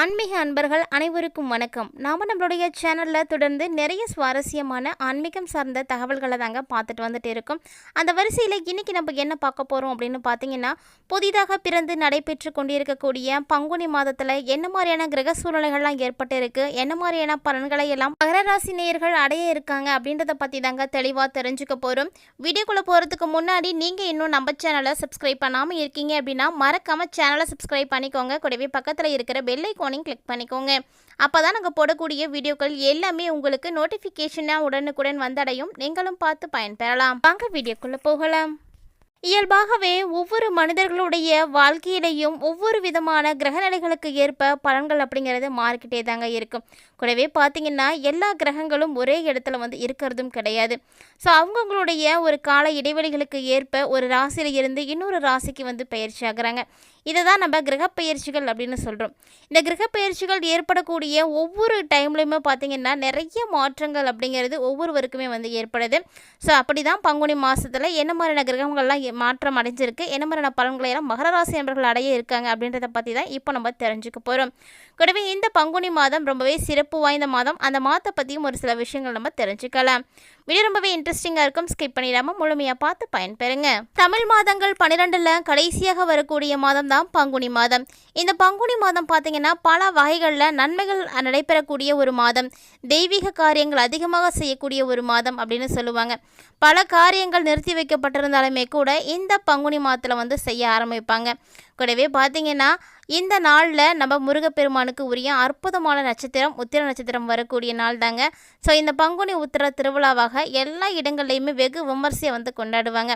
ஆன்மீக அன்பர்கள் அனைவருக்கும் வணக்கம். நாம் நம்மளுடைய சேனலில் தொடர்ந்து நிறைய சுவாரஸ்யமான ஆன்மீகம் சார்ந்த தகவல்களை தாங்க பார்த்துட்டு வந்துட்டு இருக்கோம். அந்த வரிசையில் இன்றைக்கி நம்ம என்ன பார்க்க போகிறோம் அப்படின்னு பார்த்தீங்கன்னா புதிதாக பிறந்து நடைபெற்று கொண்டிருக்கக்கூடிய பங்குனி மாதத்தில் என்ன மாதிரியான கிரக சூழ்நிலைகள்லாம் ஏற்பட்டு இருக்கு என்ன மாதிரியான பலன்களை எல்லாம் மகராசி நேயர்கள் அடைய இருக்காங்க அப்படின்றத பற்றி தாங்க தெளிவாக தெரிஞ்சுக்க போகிறோம் வீடியோக்குள்ளே போகிறதுக்கு முன்னாடி நீங்கள் இன்னும் நம்ம சேனலை சப்ஸ்கிரைப் பண்ணாமல் இருக்கீங்க அப்படின்னா மறக்காமல் சேனலை சப்ஸ்கிரைப் பண்ணிக்கோங்க. கூடவே பக்கத்தில் இருக்கிற பெல் ஐக்கானையும் கிளிக் பண்ணிக்கோங்க. அப்போ தான் நாங்கள் போடக்கூடிய வீடியோக்கள் எல்லாமே உங்களுக்கு நோட்டிஃபிகேஷனாக உடனுக்குடன் வந்தடையும். நீங்களும் பார்த்து பயன்பெறலாம். வாங்க வீடியோக்குள்ளே போகலாம். இயல்பாகவே ஒவ்வொரு மனிதர்களுடைய வாழ்க்கையிலையும் ஒவ்வொரு விதமான கிரகநிலைகளுக்கு ஏற்ப பலன்கள் அப்படிங்கிறது மாறிக்கிட்டே தாங்க இருக்கும் கூடவே பார்த்தீங்கன்னா எல்லா கிரகங்களும் ஒரே இடத்துல வந்து இருக்கிறதும் கிடையாது. ஸோ அவங்கவுங்களுடைய ஒரு கால இடைவெளிகளுக்கு ஏற்ப ஒரு ராசியில் இருந்து இன்னொரு ராசிக்கு வந்து பயிற்சி ஆகுறாங்க. இதை தான் நம்ம கிரகப்பெயர்ச்சிகள் அப்படின்னு சொல்கிறோம் இந்த கிரகப்பெயர்ச்சிகள் ஏற்படக்கூடிய ஒவ்வொரு டைம்லையுமே பார்த்திங்கன்னா நிறைய மாற்றங்கள் அப்படிங்கிறது ஒவ்வொருவருக்குமே வந்து ஏற்படுது. ஸோ அப்படி தான் பங்குனி மாதத்தில் என்ன மாதிரியான கிரகங்கள்லாம் மாற்றம் அடைஞ்சிருக்கு என்ன மாதிரியான பலன்களை எல்லாம் மகர ராசி நபர்கள் அடைய இருக்காங்க அப்படின்றத பற்றி தான் இப்போ நம்ம தெரிஞ்சுக்க போகிறோம் கூடவே இந்த பங்குனி மாதம் ரொம்பவே சிறப்பு வாய்ந்த மாதம். அந்த மாதத்தை பற்றியும் ஒரு சில விஷயங்கள் நம்ம தெரிஞ்சுக்கலாம். வீடியோ ரொம்பவே இன்ட்ரெஸ்டிங்காக இருக்கும். ஸ்கிப் பண்ணிடாமல் முழுமையாக பார்த்து பயன்பெறுங்க. தமிழ் மாதங்கள் பன்னிரெண்டில் கடைசியாக வரக்கூடிய மாதம் தான் பங்குனி மாதம். இந்த பங்குனி மாதம் பார்த்தீங்கன்னா பல வகைகளில் நன்மைகள் நடைபெறக்கூடிய ஒரு மாதம். தெய்வீக காரியங்கள் அதிகமாக செய்யக்கூடிய ஒரு மாதம் அப்படின்னு சொல்லுவாங்க. பல காரியங்கள் நிறுத்தி வைக்கப்பட்டிருந்தாலுமே கூட இந்த பங்குனி மாதத்தில் வந்து செய்ய ஆரம்பிப்பாங்க. கூடவே பார்த்தீங்கன்னா இந்த நாளில் நம்ம முருகப்பெருமானுக்கு உரிய அற்புதமான நட்சத்திரம் உத்திர நட்சத்திரம் வரக்கூடிய நாள் தாங்க. ஸோ இந்த பங்குனி உத்திர திருவிழாவாக எல்லா இடங்கள்லையுமே வெகு விமர்சையை வந்து கொண்டாடுவாங்க.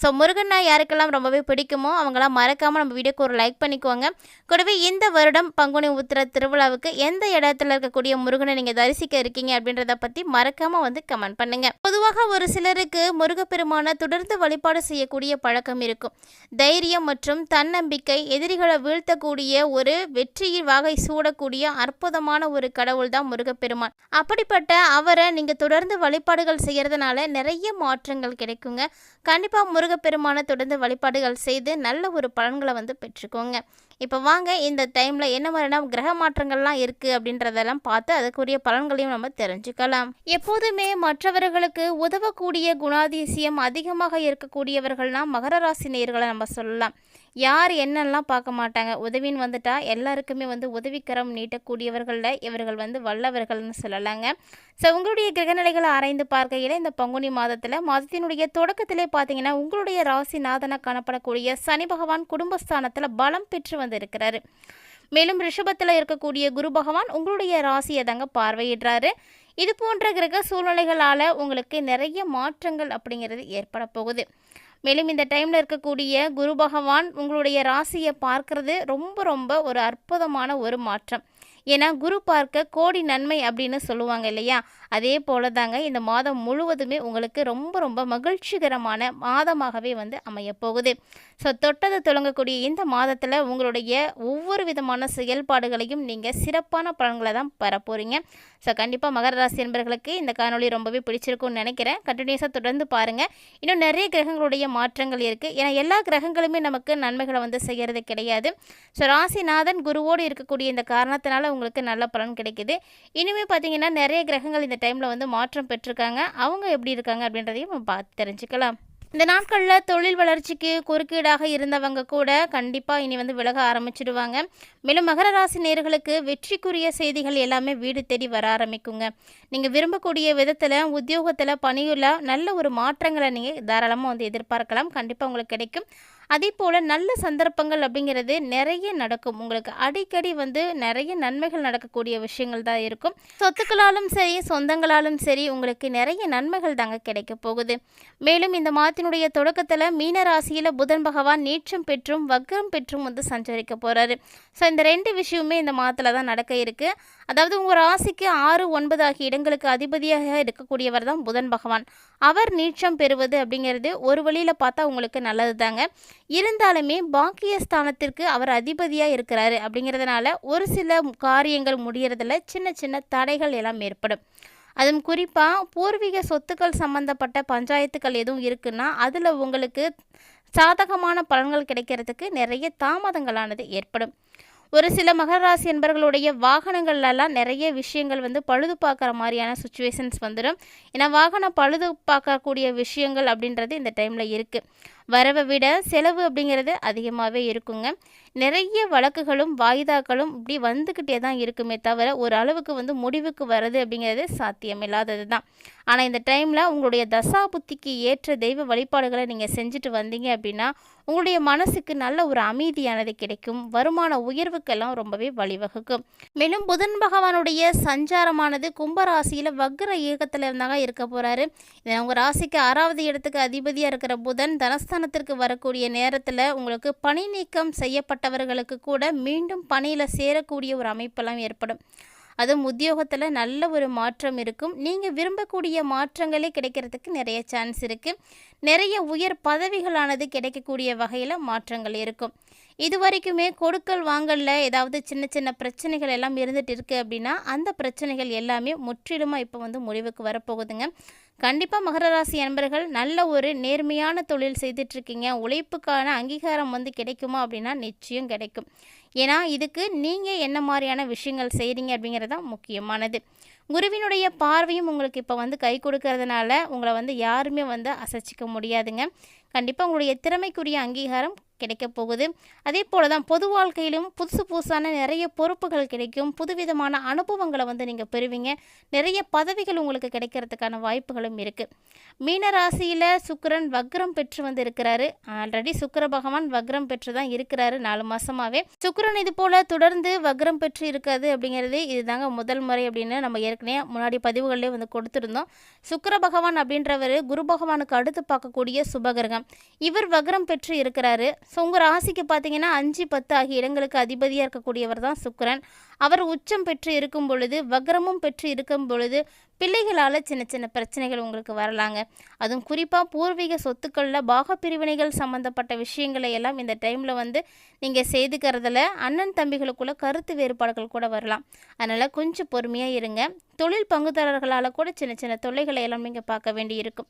ஸோ முருகன்னா யாருக்கெல்லாம் ரொம்பவே பிடிக்குமோ அவங்களாம் மறக்காமல் நம்ம வீடியோக்கு ஒரு லைக் பண்ணிக்கோங்க. கூடவே இந்த வருடம் பங்குனி உத்திர திருவிழாவுக்கு எந்த இடத்துல இருக்கக்கூடிய முருகனை நீங்கள் தரிசிக்க இருக்கீங்க அப்படின்றத பற்றி மறக்காமல் வந்து கமெண்ட் பண்ணுங்க. பொதுவாக ஒரு சிலருக்கு முருகப்பெருமானை தொடர்ந்து வழிபாடு செய்யக்கூடிய பழக்கம் இருக்கும். தைரியம் மற்றும் தன்னம்பிக்கை எதிரிகளை வீழ்த்தக்கூடிய ஒரு வெற்றியின் வகை சூடக்கூடிய அற்புதமான ஒரு கடவுள் தான் முருகப்பெருமான். அப்படிப்பட்ட அவரை நீங்கள் தொடர்ந்து வழிபாடுகள் செய்கிறதுனால நிறைய மாற்றங்கள் கிடைக்குங்க. கண்டிப்பாக முருகப்பெருமானை தொடர்ந்து வழிபாடுகள் செய்து நல்ல ஒரு பலன்களை வந்து பெற்றுக்கோங்க. இப்போ வாங்க இந்த டைமில் என்ன மாதிரினா கிரக மாற்றங்கள்லாம் இருக்குது அப்படின்றதெல்லாம் பார்த்து அதுக்குரிய பலன்களையும் நம்ம தெரிஞ்சுக்கலாம். எப்போதுமே மற்றவர்களுக்கு உதவக்கூடிய குணாதிசயம் அதிகமாக இருக்கக்கூடியவர்கள்னால் மகர ராசி நேர்களை நம்ம சொல்லலாம். யார் என்னெல்லாம் பார்க்க மாட்டாங்க? உதவின்னு வந்துட்டா எல்லாருக்குமே வந்து உதவிக்கரம் நீட்டக்கூடியவர்களில் இவர்கள் வந்து வல்லவர்கள்னு சொல்லலாங்க. ஸோ உங்களுடைய கிரகநிலைகளை ஆராய்ந்து பார்க்கையில் இந்த பங்குனி மாதத்தில் மாதத்தினுடைய தொடக்கத்திலே பார்த்தீங்கன்னா உங்களுடைய ராசி ராசிநாதனாக காணப்படக்கூடிய சனி பகவான் குடும்பஸ்தானத்தில் பலம் பெற்று வந்திருக்கிறாரு. மேலும் ரிஷபத்தில் இருக்கக்கூடிய குரு பகவான் உங்களுடைய ராசியை தாங்க பார்வையிடுறாரு. இது போன்ற கிரக சூழ்நிலைகளால் உங்களுக்கு நிறைய மாற்றங்கள் அப்படிங்கிறது ஏற்பட போகுது. மேலும் இந்த டைமில் இருக்கக்கூடிய குரு பகவான் உங்களுடைய ராசியை பார்க்கறது ரொம்ப ரொம்ப ஒரு அற்புதமான ஒரு மாற்றம். ஏன்னா குரு பார்க்க கோடி நன்மை அப்படின்னு சொல்லுவாங்க இல்லையா? அதே போல தாங்க இந்த மாதம் முழுவதுமே உங்களுக்கு ரொம்ப ரொம்ப மகிழ்ச்சிகரமான மாதமாகவே வந்து அமையப்போகுது. ஸோ தொட்டது தொடங்கக்கூடிய இந்த மாதத்தில் உங்களுடைய ஒவ்வொரு விதமான செயல்பாடுகளையும் நீங்கள் சிறப்பான பலன்களை தான் பெற போகிறீங்க ஸோ கண்டிப்பாக மகர ராசி என்பர்களுக்கு இந்த காணொளி ரொம்பவே பிடிச்சிருக்கும்னு நினைக்கிறேன். கண்டினியூஸாக தொடர்ந்து பாருங்கள் இன்னும் நிறைய கிரகங்களுடைய மாற்றங்கள் இருக்குது ஏன்னா எல்லா கிரகங்களுமே நமக்கு நன்மைகளை வந்து செய்கிறது கிடையாது. ஸோ ராசிநாதன் குருவோடு இருக்கக்கூடிய இந்த காரணத்தினால உங்களுக்கு நல்ல பலன் கிடைக்குது. இனிமேல் பார்த்தீங்கன்னா நிறைய கிரகங்கள் இந்த டைமில் வந்து மாற்றம் பெற்றிருக்காங்க. அவங்க எப்படி இருக்காங்க அப்படின்றதையும் நம்ம பார்த்து தெரிஞ்சுக்கலாம். இந்த நாட்களில் தொழில் வளர்ச்சிக்கு குறுக்கீடாக இருந்தவங்க கூட கண்டிப்பாக இனி வந்து விலக ஆரம்பிச்சிடுவாங்க. மேலும் மகர ராசி நேர்களுக்கு வெற்றிக்குரிய செய்திகள் எல்லாமே வீடு தேடி வர ஆரம்பிக்குங்க. நீங்கள் விரும்பக்கூடிய விதத்தில் உத்தியோகத்தில் பணியில் நல்ல ஒரு மாற்றங்களை நீங்கள் தாராளமாக வந்து எதிர்பார்க்கலாம். கண்டிப்பாக உங்களுக்கு கிடைக்கும். அதே போல் நல்ல சந்தர்ப்பங்கள் அப்படிங்கிறது நிறைய நடக்கும். உங்களுக்கு அடிக்கடி வந்து நிறைய நன்மைகள் நடக்கக்கூடிய விஷயங்கள் தான் இருக்கும். சொத்துக்களாலும் சரி சொந்தங்களாலும் சரி உங்களுக்கு நிறைய நன்மைகள் தாங்க கிடைக்க போகுது. மேலும் இந்த மாதத்தினுடைய தொடக்கத்தில் மீன ராசியில் புதன் பகவான் நீச்சம் பெற்றும் வக்ரம் பெற்றும் வந்து சஞ்சரிக்க போகிறாரு ஸோ இந்த ரெண்டு விஷயமுமே இந்த மாதத்தில் தான் நடக்க இருக்கு. அதாவது உங்கள் ராசிக்கு ஆறு ஒன்பது ஆகிய இடங்களுக்கு அதிபதியாக இருக்கக்கூடியவர் தான் புதன் பகவான். அவர் நீச்சம் பெறுவது அப்படிங்கிறது ஒரு வழியில் பார்த்தா உங்களுக்கு நல்லது தாங்க இருந்தாலுமே பாக்கியஸ்தானத்திற்கு அவர் அதிபதியாக இருக்கிறாரு அப்படிங்கிறதுனால ஒரு சில காரியங்கள் முடிகிறதுல சின்ன சின்ன தடைகள் எல்லாம் ஏற்படும். அதுவும் குறிப்பாக பூர்வீக சொத்துக்கள் சம்மந்தப்பட்ட பஞ்சாயத்துக்கள் எதுவும் இருக்குன்னா அதில் உங்களுக்கு சாதகமான பலன்கள் கிடைக்கிறதுக்கு நிறைய தாமதங்களானது ஏற்படும். ஒரு சில மகர ராசி என்பர்களுடைய வாகனங்கள்லாம் நிறைய விஷயங்கள் வந்து பழுது பார்க்குற மாதிரியான சுச்சுவேஷன்ஸ் வந்துடும் ஏன்னா வாகனம் பழுது பார்க்கக்கூடிய விஷயங்கள் அப்படின்றது இந்த டைமில் இருக்குது வரவை விட செலவு அப்படிங்கிறது அதிகமாகவே இருக்குங்க. நிறைய வழக்குகளும் வாய்தாக்களும் இப்படி வந்துக்கிட்டே தான் இருக்குமே தவிர ஒரு அளவுக்கு வந்து முடிவுக்கு வருது அப்படிங்கிறது சாத்தியமில்லாதது தான். ஆனால் இந்த டைமில் உங்களுடைய தசா புத்திக்கு ஏற்ற தெய்வ வழிபாடுகளை நீங்கள் செஞ்சுட்டு வந்தீங்க அப்படின்னா உங்களுடைய மனசுக்கு நல்ல ஒரு அமைதியானது கிடைக்கும். வருமான உயர்வுக்கெல்லாம் ரொம்பவே வழிவகுக்கும். மேலும் புதன் பகவானுடைய சஞ்சாரமானது கும்பராசியில் வக்ர இயக்கத்தில் இருந்தாங்க இருக்க போகிறாரு உங்கள் ராசிக்கு ஆறாவது இடத்துக்கு அதிபதியாக இருக்கிற புதன் தனஸ்தானத்திற்கு வரக்கூடிய நேரத்தில் உங்களுக்கு பணி நீக்கம் செய்யப்பட்டவர்களுக்கு கூட மீண்டும் பணியில் சேரக்கூடிய ஒரு அமைப்பெல்லாம் ஏற்படும். அதுவும் உத்தியோகத்தில் நல்ல ஒரு மாற்றம் இருக்கும். நீங்கள் விரும்பக்கூடிய மாற்றங்களே கிடைக்கிறதுக்கு நிறைய சான்ஸ் இருக்குது நிறைய உயர் பதவிகளானது கிடைக்கக்கூடிய வகையில் மாற்றங்கள் இருக்கும். இது வரைக்குமே கொடுக்கல் வாங்கலில் ஏதாவது சின்ன சின்ன பிரச்சனைகள் எல்லாம் இருந்துகிட்டு இருக்குது அப்படின்னா அந்த பிரச்சனைகள் எல்லாமே முற்றிலுமாக இப்போ வந்து முடிவுக்கு வரப்போகுதுங்க. கண்டிப்பாக மகர ராசி அன்பர்கள் நல்ல ஒரு நேர்மையான தொழில் செய்துட்ருக்கீங்க உழைப்புக்கான அங்கீகாரம் வந்து கிடைக்குமா அப்படின்னா நிச்சயம் கிடைக்கும். ஏன்னா இதுக்கு நீங்கள் என்ன மாதிரியான விஷயங்கள் செய்கிறீங்க அப்படிங்கிறது தான் முக்கியமானது. குருவினுடைய பார்வையும் உங்களுக்கு இப்போ வந்து கை கொடுக்கறதுனால உங்களை வந்து யாருமே வந்து அசைச்சிக்க முடியாதுங்க. கண்டிப்பாக உங்களுடைய திறமைக்குரிய அங்கீகாரம் கிடைக்க போகுது. அதே போல் தான் பொது வாழ்க்கையிலும் புதுசு புதுசான நிறைய பொறுப்புகள் கிடைக்கும். புதுவிதமான அனுபவங்களை வந்து நீங்கள் பெறுவீங்க. நிறைய பதவிகள் உங்களுக்கு கிடைக்கிறதுக்கான வாய்ப்புகளும் இருக்குது மீன ராசியில் சுக்கரன் வக்ரம் பெற்று வந்து இருக்கிறாரு. ஆல்ரெடி சுக்கர பகவான் வக்ரம் பெற்று தான் இருக்கிறாரு நாலு மாதமாகவே சுக்கரன் இது போல் தொடர்ந்து வக்ரம் பெற்று இருக்காது அப்படிங்கிறது இதுதாங்க முதல் முறை அப்படின்னு நம்ம ஏற்கனவே முன்னாடி பதிவுகளிலே வந்து கொடுத்துருந்தோம். சுக்கர பகவான் அப்படின்றவர் குரு பகவானுக்கு அடுத்து பார்க்கக்கூடிய சுபகிரகம் இவர் வக்ரம் பெற்று இருக்கிறாரு. ஸோ உங்கள் ராசிக்கு பார்த்தீங்கன்னா அஞ்சு பத்து ஆகிய இடங்களுக்கு அதிபதியாக இருக்கக்கூடியவர் தான் சுக்கரன். அவர் உச்சம் பெற்று இருக்கும் பொழுது வக்ரமும் பெற்று இருக்கும் பொழுது பிள்ளைகளால் சின்ன சின்ன பிரச்சனைகள் உங்களுக்கு வரலாங்க. அதுவும் குறிப்பாக பூர்வீக சொத்துக்களில் பாக பிரிவினைகள் சம்மந்தப்பட்ட விஷயங்களை எல்லாம் இந்த டைமில் வந்து நீங்கள் செய்துக்கிறதுல அண்ணன் தம்பிகளுக்குள்ள கருத்து வேறுபாடுகள் கூட வரலாம். அதனால் கொஞ்சம் பொறுமையாக இருங்க. தொழில் பங்குதாரர்களால் கூட சின்ன சின்ன தொல்லைகளை எல்லாம் நீங்கள் பார்க்க வேண்டி இருக்கும்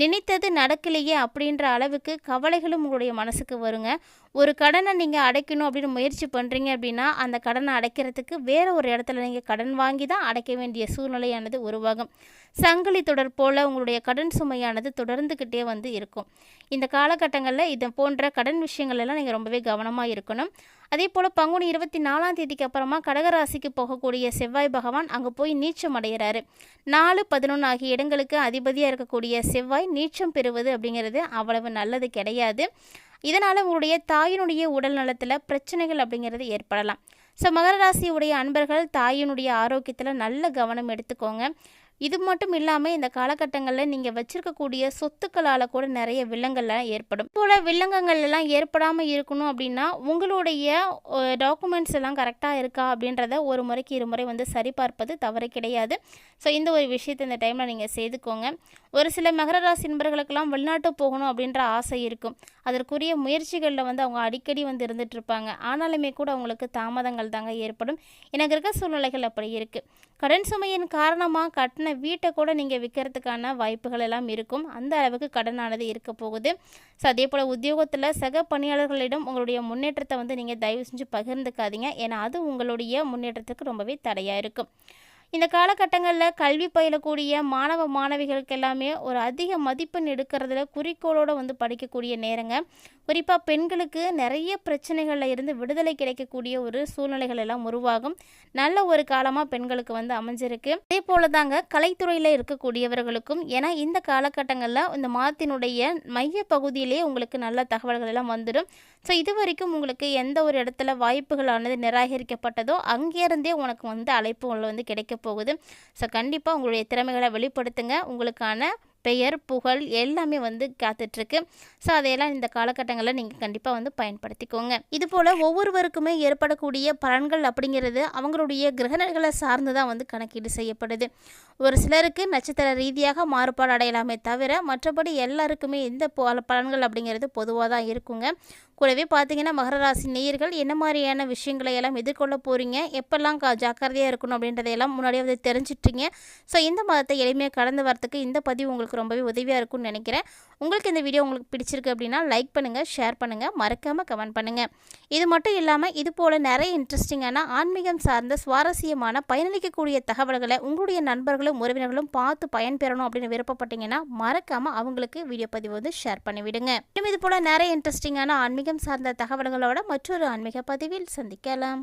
நினைத்தது நடக்கலையே அப்படின்ற அளவுக்கு கவலைகளும் உங்களுடைய மனசுக்கு வருங்க. ஒரு கடனை நீங்கள் அடைக்கணும் அப்படின்னு முயற்சி பண்ணுறீங்க அப்படின்னா அந்த கடனை அடைக்கிறதுக்கு வேறு ஒரு இடத்துல நீங்கள் கடன் வாங்கி தான் அடைக்க வேண்டிய சூழ்நிலையானது உருவாகும். சங்கிலி தொடர் போல் உங்களுடைய கடன் சுமையானது தொடர்ந்துக்கிட்டே வந்து இருக்கும். இந்த காலகட்டங்களில் இதை போன்ற கடன் விஷயங்கள் எல்லாம் நீங்கள் ரொம்பவே கவனமாக இருக்கணும். அதே போல் பங்குனி இருபத்தி நாலாம் தேதிக்கு அப்புறமா கடகராசிக்கு போகக்கூடிய செவ்வாய் பகவான் அங்கே போய் நீச்சம் அடைகிறாரு. நாலு பதினொன்று ஆகிய இடங்களுக்கு அதிபதியாக இருக்கக்கூடிய செவ்வாய் நீச்சம் பெறுவது அப்படிங்கிறது அவ்வளவு நல்லது கிடையாது. இதனால் உங்களுடைய தாயினுடைய உடல் நலத்தில் பிரச்சனைகள் அப்படிங்கிறது ஏற்படலாம். ஸோ மகர ராசியுடைய அன்பர்கள் தாயினுடைய ஆரோக்கியத்தில் நல்ல கவனம் எடுத்துக்கோங்க. இது மட்டும் இல்லாமல் இந்த காலகட்டங்களில் நீங்கள் வச்சிருக்கக்கூடிய சொத்துக்களால் கூட நிறைய வில்லங்கள்லாம் ஏற்படும். போல் வில்லங்கங்கள் எல்லாம் ஏற்படாமல் இருக்கணும் அப்படின்னா உங்களுடைய டாக்குமெண்ட்ஸ் எல்லாம் கரெக்டாக இருக்கா அப்படின்றத ஒரு முறைக்கு இருமுறை வந்து சரிபார்ப்பது தவறு கிடையாது. ஸோ இந்த ஒரு விஷயத்தை இந்த டைமில் நீங்கள் செய்துக்கோங்க. ஒரு சில மகர ராசி நண்பர்களுக்கெல்லாம் வெளிநாட்டு போகணும் அப்படின்ற ஆசை இருக்கும். அதற்குரிய முயற்சிகளில் வந்து அவங்க அடிக்கடி வந்து இருந்துட்டு இருப்பாங்க. ஆனாலுமே கூட அவங்களுக்கு தாமதங்கள் தாங்க ஏற்படும். எனக்கு இருக்க சூழ்நிலைகள் அப்படி இருக்குது கடன் சுமையின் காரணமாக கட்டின வீட்டை கூட நீங்கள் விற்கிறதுக்கான வாய்ப்புகள் எல்லாம் இருக்கும். அந்த அளவுக்கு கடனானது இருக்க போகுது. ஸோ அதே போல் உத்தியோகத்தில் சக பணியாளர்களிடம் உங்களுடைய முன்னேற்றத்தை வந்து நீங்கள் தயவு செஞ்சு பகிர்ந்துக்காதீங்க. ஏன்னா அது உங்களுடைய முன்னேற்றத்துக்கு ரொம்பவே தடையாக இருக்கும். இந்த காலகட்டங்களில் கல்வி பயிலக்கூடிய மாணவ மாணவிகளுக்கு எல்லாமே ஒரு அதிக மதிப்பெண் எடுக்கிறதுல குறிக்கோளோடு வந்து படிக்கக்கூடிய நேரங்க. குறிப்பாக பெண்களுக்கு நிறைய பிரச்சனைகளில் இருந்து விடுதலை கிடைக்கக்கூடிய ஒரு சூழ்நிலைகள் எல்லாம் உருவாகும். நல்ல ஒரு காலமாக பெண்களுக்கு வந்து அமைஞ்சிருக்கு. அதே போல தாங்க கலைத்துறையில் இருக்கக்கூடியவர்களுக்கும் ஏன்னா இந்த காலகட்டங்களில் இந்த மாதத்தினுடைய மைய பகுதியிலேயே உங்களுக்கு நல்ல தகவல்கள் எல்லாம் வந்துடும் ஸோ இது வரைக்கும் உங்களுக்கு எந்த ஒரு இடத்துல வாய்ப்புகளானது நிராகரிக்கப்பட்டதோ அங்கேருந்தே உனக்கு வந்து அழைப்புகள் வந்து கிடைக்க போகுது. ஸோ கண்டிப்பாக உங்களுடைய திறமைகளை வெளிப்படுத்துங்க. உங்களுக்கான பெயர் புகழ் எல்லாமே வந்து காத்துட்ருக்கு. ஸோ அதையெல்லாம் இந்த காலகட்டங்களில் நீங்கள் கண்டிப்பாக வந்து பயன்படுத்திக்கோங்க. இது போல் ஒவ்வொருவருக்குமே ஏற்படக்கூடிய பலன்கள் அப்படிங்கிறது அவங்களுடைய கிரகணங்களை சார்ந்து தான் வந்து கணக்கீடு செய்யப்படுது. ஒரு சிலருக்கு நட்சத்திர ரீதியாக மாறுபாடு அடையலாமே தவிர மற்றபடி எல்லாருக்குமே இந்த பலன்கள் அப்படிங்கிறது பொதுவாக தான் இருக்குங்க. கூடவே பார்த்தீங்கன்னா மகர ராசி நேயர்கள் என்ன மாதிரியான விஷயங்களை எல்லாம் எதிர்கொள்ள போகிறீங்க எப்பெல்லாம் கா ஜாக்கிரதையாக இருக்கணும் அப்படின்றதையெல்லாம் முன்னாடியே வந்து தெரிஞ்சிட்றீங்க ஸோ இந்த மதத்தை எளிமையாக கடந்து வரத்துக்கு இந்த பதிவு உங்களுக்கு ரொம்பவே உதவியாக இருக்கும்னு நினைக்கிறேன். உங்களுக்கு இந்த வீடியோ உங்களுக்கு பிடிச்சிருக்கு அப்படின்னா லைக் பண்ணுங்கள் ஷேர் பண்ணுங்கள் மறக்காமல் கமெண்ட் பண்ணுங்கள் இது மட்டும் இல்லாமல் இது போல் நிறைய இன்ட்ரெஸ்டிங்கான ஆன்மீகம் சார்ந்த சுவாரஸ்யமான பயனளிக்கக்கூடிய தகவல்களை உங்களுடைய நண்பர்களும் உறவினர்களும் பார்த்து பயன்பெறணும் அப்படின்னு விருப்பப்பட்டீங்கன்னா மறக்காமல் அவங்களுக்கு வீடியோ பதிவு வந்து ஷேர் பண்ணிவிடுங்க. இன்னும் இது போல் நிறைய இன்ட்ரெஸ்டிங்கான ஆன்மீகம் சார்ந்த தகவல்களோட மற்றொரு ஆன்மீக பதிவில் சந்திக்கலாம்.